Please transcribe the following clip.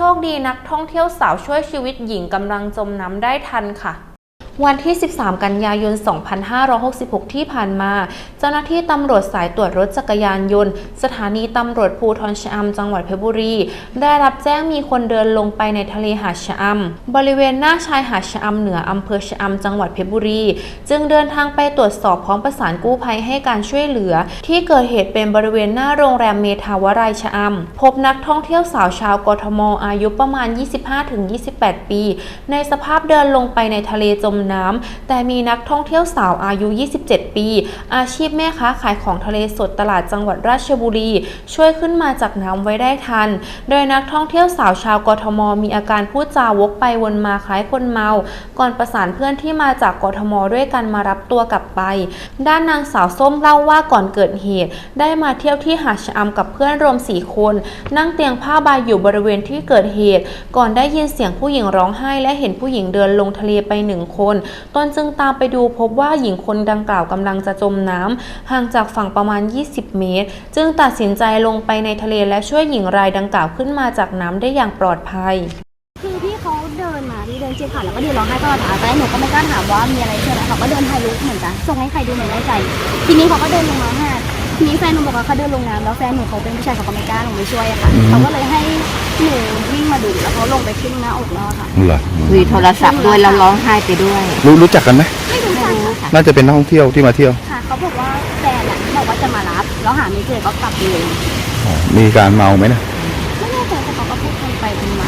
โชคดีนักท่องเที่ยวสาวช่วยชีวิตหญิงกำลังจมน้ำได้ทันค่ะ วันที่ 13 กันยายน 2566 ที่ผ่านมา เจ้าหน้าที่ตำรวจสายตรวจรถจักรยานยนต์ สถานีตำรวจภูทรชะอำจังหวัดเพชรบุรี ได้รับแจ้งมีคนเดินลงไปในทะเลหาดชะอำบริเวณหน้าชายหาดชะอำเหนืออำเภอชะอำจังหวัดเพชรบุรี จึงเดินทางไปตรวจสอบพร้อมประสานกู้ภัยให้การช่วยเหลือ ที่เกิดเหตุเป็นบริเวณหน้าโรงแรมเมทาวรายชะอำพบนักท่องเที่ยวสาวชาวกทมอายุประมาณ 25-28 ปี ในสภาพเดินลงไปในทะเลจมน้ำ แต่มีนักท่องเที่ยวสาวอายุ 27 ปี อาชีพแม่ค้าขายของทะเลสดตลาดจังหวัดราชบุรี ช่วยขึ้นมาจากน้ำไว้ได้ทัน โดยนักท่องเที่ยวสาวชาวกทม มีอาการพูดจาวกไปวนมาคล้ายคนเมา ก่อนประสานเพื่อนที่มาจากกทมด้วยกันมารับตัวกลับไป ด้านนางสาวส้มเล่าว่าก่อนเกิดเหตุ ได้มาเที่ยวที่หาดชะอำกับเพื่อนรวมสี่คน นั่งเตียงผ้าใบอยู่บริเวณที่เกิดเหตุ ก่อนได้ยินเสียงผู้หญิงร้องไห้และเห็นผู้หญิงเดินลงทะเลไปหนึ่งคนตนจึงตามไปดูพบว่าหญิงคนดังกล่าวกำลังจะจมน้ำห่างจากฝั่งประมาณ 20 เมตร จึงตัดสินใจลงไปในทะเลและช่วยหญิงรายดังกล่าวขึ้นมาจากน้ำได้อย่างปลอดภัยคือพี่เขาเดินมาที่เดินเชียร์ขาแล้วก็ยืนร้องไห้ตลอดทางแรกหนูก็ไม่กล้าถามว่ามีอะไรใช่ไหมเขาก็เดินถ่ายรูปเหมือนกันส่งให้ใครดูเหมือนไม่ใจ ทีนี้เขาก็เดินลงมาหาทีนี้แฟนหนูบอกว่าเขาเดินลงน้ำแล้วแฟนหนูเขาเป็นผู้ชายเขาก็ไม่กล้าลงไปช่วยอะค่ะเขาก็เลยให้ ดื่แล้วเขาลงไปขึ้นหน้าอกเราค่ะคุยโทรศัพท์ด้วยแล้วร้องไห้ไปด้วยรู้รู้จักกันไหมไม่รู้จักค่ะน่าจะเป็นนักท่องเที่ยวที่มาเที่ยวค่ะเขาบอกว่าแฟนอะบอกว่าจะมารับ แล้วหาไม่เจอก็กลับเองมีการเมาไหมนะไม่แน่ใจแต่เขาก็พูดไปไปมา